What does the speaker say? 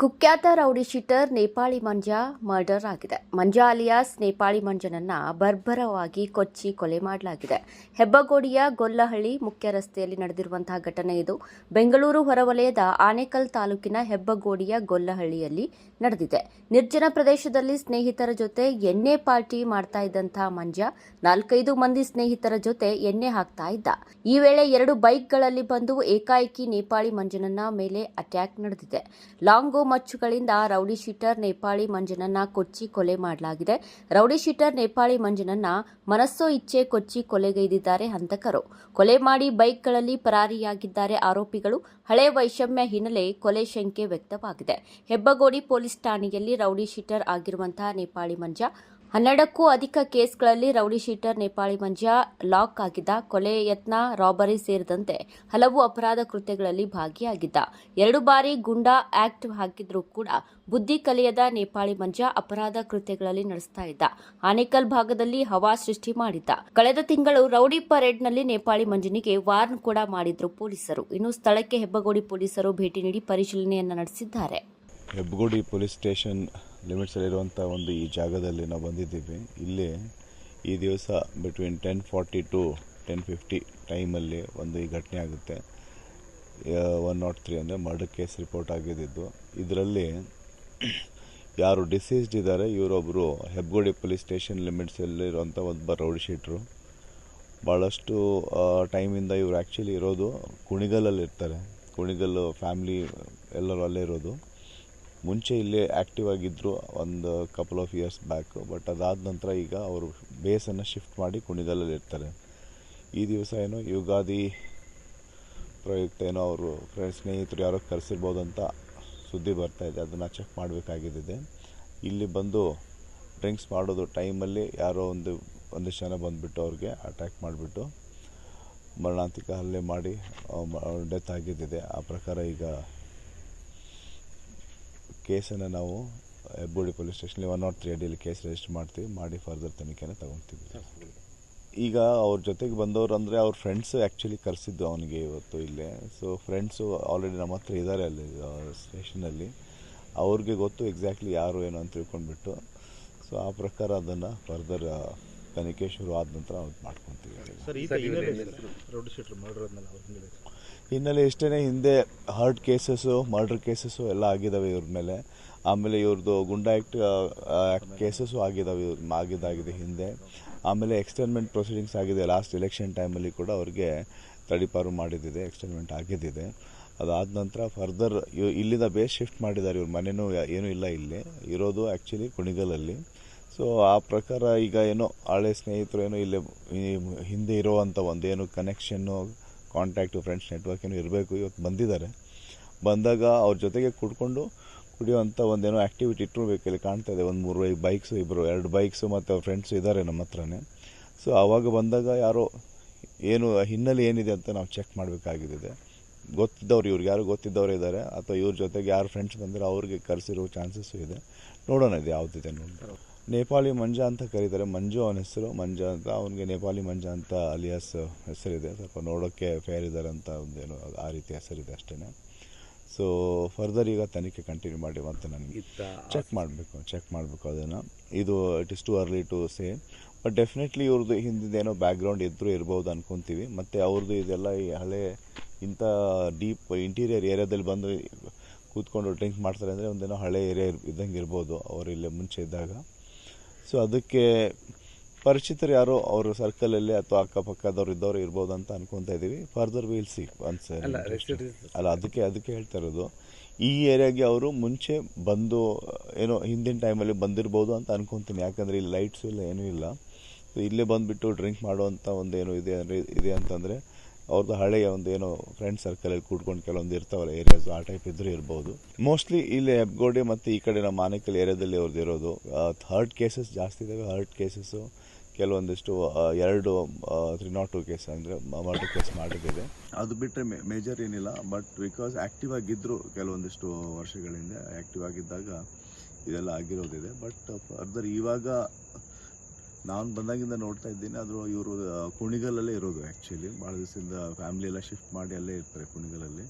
ಕುಖ್ಯಾತ rowdy sheeter Nepali Manja murder ಆಗಿದೆ. Manja alias Nepali ಮಂಜನನ್ನು ಬರ್ಬರವಾಗಿ ಕೊಚ್ಚಿ ಕೊಲೆ ಮಾಡಲಾಗಿದೆ. ಹೆಬ್ಬಗೋಡಿಯ ಗೊಲ್ಲಹಳ್ಳಿ ಮುಖ್ಯ ರಸ್ತೆಯಲ್ಲಿ ನಡೆದಿರುವಂತಹ ಘಟನೆ ಇದು. ಬೆಂಗಳೂರು ಹೊರವಲಯದ ಆನೇಕಲ್ ತಾಲೂಕಿನ ಹೆಬ್ಬಗೋಡಿಯ ಗೊಲ್ಲಹಳ್ಳಿಯಲ್ಲಿ ನಡೆದಿದೆ. ನಿರ್ಜನ ಪ್ರದೇಶದಲ್ಲಿ ಸ್ನೇಹಿತರ ಜೊತೆ ಎಣ್ಣೆ ಪಾರ್ಟಿ ಮಾಡ್ತಾ ಇದ್ದಂತಹ ಮಂಜ ನಾಲ್ಕೈದು ಮಂದಿ ಸ್ನೇಹಿತರ ಜೊತೆ ಎಣ್ಣೆ ಹಾಕ್ತಾ ಇದ್ದ. ಈ ವೇಳೆ ಎರಡು ಬೈಕ್ಗಳಲ್ಲಿ ಬಂದು ಏಕಾಏಕಿ ನೇಪಾಳಿ ಮಂಜನನ್ನ ಮೇಲೆ ಅಟ್ಯಾಕ್ ನಡೆದಿದೆ. ಲಾಂಗೋ ಮಚ್ಚುಗಳಿಂದ ರೌಡಿ ಶೀಟರ್ ನೇಪಾಳಿ ಮಂಜನನ್ನ ಕೊಚ್ಚಿ ಕೊಲೆ ಮಾಡಲಾಗಿದೆ. ರೌಡಿ ಶೀಟರ್ ನೇಪಾಳಿ ಮಂಜನನ್ನ ಮನಸ್ಸೋ ಇಚ್ಛೆ ಕೊಚ್ಚಿ ಕೊಲೆಗೈದಿದ್ದಾರೆ ಹಂತಕರು. ಕೊಲೆ ಮಾಡಿ ಬೈಕ್ಗಳಲ್ಲಿ ಪರಾರಿಯಾಗಿದ್ದಾರೆ ಆರೋಪಿಗಳು. ಹಳೆ ವೈಷಮ್ಯ ಹಿನ್ನೆಲೆ ಕೊಲೆ ಶಂಕೆ ವ್ಯಕ್ತವಾಗಿದೆ. ಹೆಬ್ಬಗೋಡಿ ಪೊಲೀಸ್ ಠಾಣೆಯಲ್ಲಿ ರೌಡಿ ಶೀಟರ್ ಆಗಿರುವಂತಹ ನೇಪಾಳಿ ಮಂಜ ಹನ್ನೆರಡಕ್ಕೂ ಅಧಿಕ ಕೇಸ್ಗಳಲ್ಲಿ rowdy sheeter Nepali Manjya lock ಆಗಿದ್ದ ಕೊಲೆ ಯತ್ನ, ರಾಬರಿ ಸೇರಿದಂತೆ ಹಲವು ಅಪರಾಧ ಕೃತ್ಯಗಳಲ್ಲಿ ಭಾಗಿಯಾಗಿದ್ದ. ಎರಡು ಬಾರಿ ಗುಂಡಾ ಆಕ್ಟ್ ಹಾಕಿದ್ರೂ ಕೂಡ ಬುದ್ಧಿ ಕಲಿಯದ ನೇಪಾಳಿ ಮಂಜ ಅಪರಾಧ ಕೃತ್ಯಗಳಲ್ಲಿ ನಡೆಸ್ತಾ ಇದ್ದ. ಆನೇಕಲ್ ಭಾಗದಲ್ಲಿ ಹವಾ ಸೃಷ್ಟಿ ಮಾಡಿದ್ದ. ಕಳೆದ ತಿಂಗಳು ರೌಡಿ ಪರೇಡ್ನಲ್ಲಿ ನೇಪಾಳಿ ಮಂಜನಿಗೆ ವಾರ್ನ್ ಕೂಡ ಮಾಡಿದ್ರು ಪೊಲೀಸರು. ಇನ್ನು ಸ್ಥಳಕ್ಕೆ ಹೆಬ್ಬಗೋಡಿ ಪೊಲೀಸರು ಭೇಟಿ ನೀಡಿ ಪರಿಶೀಲನೆಯನ್ನ ನಡೆಸಿದ್ದಾರೆ. ಹೆಬ್ಬಗೋಡಿ ಪೊಲೀಸ್ ಸ್ಟೇಷನ್ ಲಿಮಿಟ್ಸಲ್ಲಿರುವಂಥ ಒಂದು ಈ ಜಾಗದಲ್ಲಿ ನಾವು ಬಂದಿದ್ದೀವಿ. ಇಲ್ಲಿ ಈ ದಿವಸ between ten forty to ten fifty ಟೈಮಲ್ಲಿ ಒಂದು ಈ ಘಟನೆ ಆಗುತ್ತೆ. ಒನ್ ನಾಟ್ ತ್ರೀ ಅಂದರೆ ಮರ್ಡರ್ ಕೇಸ್ ರಿಪೋರ್ಟ್ ಆಗಿದ್ದು. ಇದರಲ್ಲಿ ಯಾರು ಡಿಸೀಸ್ಡ್ ಇದ್ದಾರೆ ಇವರೊಬ್ಬರು ಹೆಬ್ಬಗೋಡಿ ಪೊಲೀಸ್ ಸ್ಟೇಷನ್ ಲಿಮಿಟ್ಸಲ್ಲಿರುವಂಥ ಒಬ್ಬ ರೌಡ್ ಶೀಟ್ರು. ಭಾಳಷ್ಟು ಟೈಮಿಂದ ಇವರು ಆ್ಯಕ್ಚುಲಿ ಇರೋದು ಕುಣಿಗಲಲ್ಲಿ ಇರ್ತಾರೆ. ಕುಣಿಗಲ್ಲು ಫ್ಯಾಮ್ಲಿ ಎಲ್ಲರೂ ಅಲ್ಲೇ ಇರೋದು. ಮುಂಚೆ ಇಲ್ಲೇ ಆ್ಯಕ್ಟಿವ್ ಆಗಿದ್ದರು ಒಂದು couple of years back but ಅದಾದ ನಂತರ ಈಗ ಅವರು ಬೇಸನ್ನು ಶಿಫ್ಟ್ ಮಾಡಿ ಕುಣಿದಲ್ಲಲ್ಲಿ ಇರ್ತಾರೆ. ಈ ದಿವಸ ಏನೋ ಯುಗಾದಿ ಪ್ರಯುಕ್ತ ಏನೋ ಅವರು ಫ್ರೆಂಡ್ಸ್ ಸ್ನೇಹಿತರು ಯಾರೋ ಕರೆಸಿರ್ಬೋದು ಅಂತ ಸುದ್ದಿ ಬರ್ತಾ ಇದೆ. ಅದನ್ನು ಚೆಕ್ ಮಾಡಬೇಕಾಗಿದೆ ಇಲ್ಲಿ ಬಂದು ಡ್ರಿಂಕ್ಸ್ ಮಾಡೋದು ಟೈಮಲ್ಲಿ ಯಾರೋ ಒಂದು ಒಂದಿಷ್ಟು ಜನ ಬಂದುಬಿಟ್ಟು ಅವ್ರಿಗೆ ಅಟ್ಯಾಕ್ ಮಾಡಿಬಿಟ್ಟು ಮರಣಾಂತಿಕ ಹಲ್ಲೆ ಮಾಡಿ ಡೆತ್ ಆಗಿದ್ದಿದೆ. ಆ ಪ್ರಕಾರ ಈಗ ಕೇಸನ್ನು ನಾವು ಹೆಬ್ಬೂಡಿ ಪೊಲೀಸ್ ಸ್ಟೇಷನಲ್ಲಿ ಒನ್ ನಾಟ್ ತ್ರೀ ಅಡಿಯಲ್ಲಿ ಕೇಸ್ ರಿಜಿಸ್ಟರ್ ಮಾಡ್ತೀವಿ ಮಾಡಿ ಫರ್ದರ್ ತನಿಖೆನ ತಗೊತೀವಿ. ಈಗ ಅವ್ರ ಜೊತೆಗೆ ಬಂದವರು ಅಂದರೆ ಅವ್ರ ಫ್ರೆಂಡ್ಸ್ ಆ್ಯಕ್ಚುಲಿ ಕರೆಸಿದ್ದು ಅವನಿಗೆ ಇವತ್ತು ಇಲ್ಲೇ. ಸೊ ಫ್ರೆಂಡ್ಸು ಆಲ್ರೆಡಿ ನಮ್ಮ ಹತ್ರ ಇದ್ದಾರೆ ಅಲ್ಲಿ ಸ್ಟೇಷನಲ್ಲಿ. ಅವ್ರಿಗೆ ಗೊತ್ತು ಎಕ್ಸಾಕ್ಟ್ಲಿ ಯಾರು ಏನು ಅಂತ ತಿಳ್ಕೊಂಡ್ಬಿಟ್ಟು. ಸೊ ಆ ಪ್ರಕಾರ ಅದನ್ನು ಫರ್ದರ್ ತನಿಖೆ ಶುರು ಆದ ನಂತರ ನಾವು ಮಾಡ್ಕೊತೀವಿ ಹಿನ್ನೆಲೆ ರೌಡಿ ಶೀಟರ್ ಮರ್ಡರ್ ಆದ್ಮೇಲೆ ಹಿನ್ನೆಲೆ ಹಿನ್ನೆಲೆ ಇಷ್ಟೇ ಹಿಂದೆ ಹರ್ಟ್ ಕೇಸಸ್ಸು ಮರ್ಡರ್ ಕೇಸಸ್ಸು ಎಲ್ಲ ಆಗಿದ್ದಾವೆ ಇವ್ರ ಮೇಲೆ. ಆಮೇಲೆ ಇವ್ರದ್ದು ಗುಂಡಾ ಆ್ಯಕ್ಟ್ ಕೇಸಸ್ಸು ಆಗಿದ್ದಾವೆ ಇವ್ರ ಆಗಿದ್ದಾಗಿದೆ ಹಿಂದೆ. ಆಮೇಲೆ ಎಕ್ಸ್ಟರ್ಮೆಂಟ್ ಪ್ರೊಸೀಡಿಂಗ್ಸ್ ಆಗಿದೆ ಲಾಸ್ಟ್ ಎಲೆಕ್ಷನ್ ಟೈಮಲ್ಲಿ ಕೂಡ ಅವ್ರಿಗೆ ತಡಿಪಾರು ಮಾಡಿದ್ದಿದೆ ಎಕ್ಸ್ಟರ್ಮೆಂಟ್ ಆಗಿದ್ದಿದೆ ಅದಾದ ನಂತರ ಫರ್ದರ್ ಇಲ್ಲಿಂದ ಬೇಸ್ ಶಿಫ್ಟ್ ಮಾಡಿದ್ದಾರೆ ಇವ್ರ ಮನೆಯೂ ಏನೂ ಇಲ್ಲ ಇಲ್ಲಿ. ಇರೋದು ಆ್ಯಕ್ಚುಲಿ ಕುಣಿಗಲಲ್ಲಿ. ಸೊ ಆ ಪ್ರಕಾರ ಈಗ ಏನೋ ಹಳೆ ಸ್ನೇಹಿತರು ಏನೋ ಇಲ್ಲೇ ಹಿಂದೆ ಇರೋವಂಥ ಒಂದು ಏನು ಕನೆಕ್ಷನ್ನು ಕಾಂಟ್ಯಾಕ್ಟು ಫ್ರೆಂಡ್ಸ್ ನೆಟ್ವರ್ಕ್ ಏನೋ ಇರಬೇಕು, ಇವತ್ತು ಬಂದಿದ್ದಾರೆ. ಬಂದಾಗ ಅವ್ರ ಜೊತೆಗೆ ಕುಡ್ಕೊಂಡು ಕುಡಿಯೋವಂಥ ಒಂದೇನೋ ಆ್ಯಕ್ಟಿವಿಟಿ ಇಟ್ಟಿರ್ಬೇಕು ಇಲ್ಲಿ ಕಾಣ್ತಾ ಇದೆ ಒಂದು ಮೂರು ಬೈಕ್ಸು ಇಬ್ಬರು ಎರಡು ಬೈಕ್ಸು ಮತ್ತು ಅವ್ರ ಫ್ರೆಂಡ್ಸು ಇದ್ದಾರೆ ನಮ್ಮ ಹತ್ರನೇ. ಸೊ ಆವಾಗ ಬಂದಾಗ ಯಾರೋ ಏನು ಹಿನ್ನೆಲೆ ಏನಿದೆ ಅಂತ ನಾವು ಚೆಕ್ ಮಾಡಬೇಕಾಗಿದೆ ಗೊತ್ತಿದ್ದವ್ರು ಇವ್ರಿಗೆ ಯಾರು ಗೊತ್ತಿದ್ದವರು ಇದ್ದಾರೆ ಅಥವಾ ಇವ್ರ ಜೊತೆಗೆ ಯಾರು ಫ್ರೆಂಡ್ಸ್ ಬಂದರೆ ಅವ್ರಿಗೆ ಕರೆಸಿರೋ ಚಾನ್ಸಸ್ಸು ಇದೆ. ನೋಡೋಣ ಇದು ಯಾವುದಿದೆ ನೋಡಿ ನೇಪಾಳಿ ಮಂಜ ಅಂತ ಕರೀತಾರೆ. ಮಂಜು ಅವನ ಹೆಸರು ಮಂಜ ಅಂತ. ಅವನಿಗೆ ನೇಪಾಳಿ ಮಂಜ ಅಂತ ಅಲಿಯಾಸ್ ಹೆಸರಿದೆ. ಸ್ವಲ್ಪ ನೋಡೋಕ್ಕೆ ಫೇರ್ ಇದ್ದಾರೆ ಅಂತ ಒಂದೇನು ಆ ರೀತಿ ಹೆಸರಿದೆ ಅಷ್ಟೇ ಸೊ ಫರ್ದರ್ ಈಗ ತನಿಖೆ ಕಂಟಿನ್ಯೂ ಮಾಡಿ ಅಂತ ನನಗೆ ಚೆಕ್ ಮಾಡಬೇಕು ಚೆಕ್ ಮಾಡಬೇಕು ಅದನ್ನು. ಇದು it is too early to say but definitely ಇವ್ರದ್ದು ಹಿಂದಿದ್ದೇನೋ ಬ್ಯಾಕ್ಗ್ರೌಂಡ್ ಇದ್ದರೂ ಇರ್ಬೋದು ಅನ್ಕೊತೀವಿ. ಮತ್ತು ಅವ್ರದ್ದು ಇದೆಲ್ಲ ಈ ಹಳೆ ಇಂಥ ಡೀಪ್ ಇಂಟೀರಿಯರ್ ಏರಿಯಾದಲ್ಲಿ ಬಂದು ಕೂತ್ಕೊಂಡು ಡ್ರಿಂಕ್ ಮಾಡ್ತಾರೆ ಅಂದರೆ ಒಂದೇನೋ ಹಳೆ ಏರಿಯಾ ಇದ್ದಂಗೆ ಇರ್ಬೋದು. ಅವರು ಇಲ್ಲೇ ಮುಂಚೆ ಇದ್ದಾಗ. ಸೊ ಅದಕ್ಕೆ ಪರಿಚಿತರು ಯಾರೋ ಅವರು ಸರ್ಕಲಲ್ಲಿ ಅಥವಾ ಅಕ್ಕಪಕ್ಕದವ್ರು ಇದ್ದವ್ರು ಇರ್ಬೋದು ಅಂತ ಅನ್ಕೊತಾ ಇದ್ದೀವಿ ಫರ್ದರ್ ವಿಲ್ ಸಿ ಒನ್ಸ್ ಅಲ್ಲ ಅಲ್ಲ ಅದಕ್ಕೆ ಅದಕ್ಕೆ ಹೇಳ್ತಾ ಇರೋದು ಈ ಏರಿಯಾಗೆ ಅವರು ಮುಂಚೆ ಬಂದು ಏನೋ ಹಿಂದಿನ ಟೈಮಲ್ಲಿ ಬಂದಿರ್ಬೋದು ಅಂತ ಅನ್ಕೊತೀನಿ. ಯಾಕಂದರೆ ಇಲ್ಲಿ ಲೈಟ್ಸು ಇಲ್ಲ ಏನೂ ಇಲ್ಲ. ಸೊ ಇಲ್ಲೇ ಬಂದುಬಿಟ್ಟು ಡ್ರಿಂಕ್ ಮಾಡುವಂಥ ಒಂದು ಏನು ಇದೆ ಅಂದರೆ ಇದೆ ಅಂತಂದರೆ ಅವ್ರದ್ದು ಹಳೆಯ ಒಂದು ಏನೋ ಫ್ರೆಂಡ್ ಸರ್ಕಲಲ್ಲಿ ಕೂಡ್ಕೊಂಡು ಕೆಲವೊಂದು ಇರ್ತಾವಲ್ಲ ಏರಿಯಾಸ್ ಆ ಟೈಪ್ ಇದ್ರೂ ಇರ್ಬೋದು. ಮೋಸ್ಟ್ಲಿ ಇಲ್ಲಿ ಹೆಬ್ಗೋಡೆ ಮತ್ತು ಈ ಕಡೆ ನಮ್ಮ ಆನೇಕಲ್ ಏರಿಯಾದಲ್ಲಿ ಅವ್ರದ್ದು ಇರೋದು. ಹರ್ಟ್ ಕೇಸಸ್ ಜಾಸ್ತಿ ಇದ್ದಾವೆ ಹರ್ಟ್ ಕೇಸಸ್ಸು ಕೆಲವೊಂದಿಷ್ಟು ಎರಡು ತ್ರೀ ನಾಟ್ ಟು ಕೇಸ್ ಅಂದರೆ ಮರ್ಡರ್ ಕೇಸ್ ಮಾಡಿದ್ದಿದೆ. ಅದು ಬಿಟ್ಟರೆ ಮೇಜರ್ ಏನಿಲ್ಲ ಬಟ್ ಬಿಕಾಸ್ ಆ್ಯಕ್ಟಿವ್ ಆಗಿದ್ದರು ಕೆಲವೊಂದಿಷ್ಟು ವರ್ಷಗಳಿಂದ ಆ್ಯಕ್ಟಿವ್ ಆಗಿದ್ದಾಗ ಇದೆಲ್ಲ ಆಗಿರೋದಿದೆ. ಬಟ್ ಫರ್ದರ್ ಇವಾಗ ನಾನು ಬಂದಾಗಿಂದ ನೋಡ್ತಾ ಇದ್ದೀನಿ. ಆದರೂ ಇವರು ಕುಣಿಗಲಲ್ಲೇ ಇರೋದು ಆ್ಯಕ್ಚುಲಿ ಭಾಳ ದಿವಸದಿಂದ ಫ್ಯಾಮಿಲಿ ಎಲ್ಲ ಶಿಫ್ಟ್ ಮಾಡಿ ಅಲ್ಲೇ ಇರ್ತಾರೆ ಕುಣಿಗಲಲ್ಲಿ.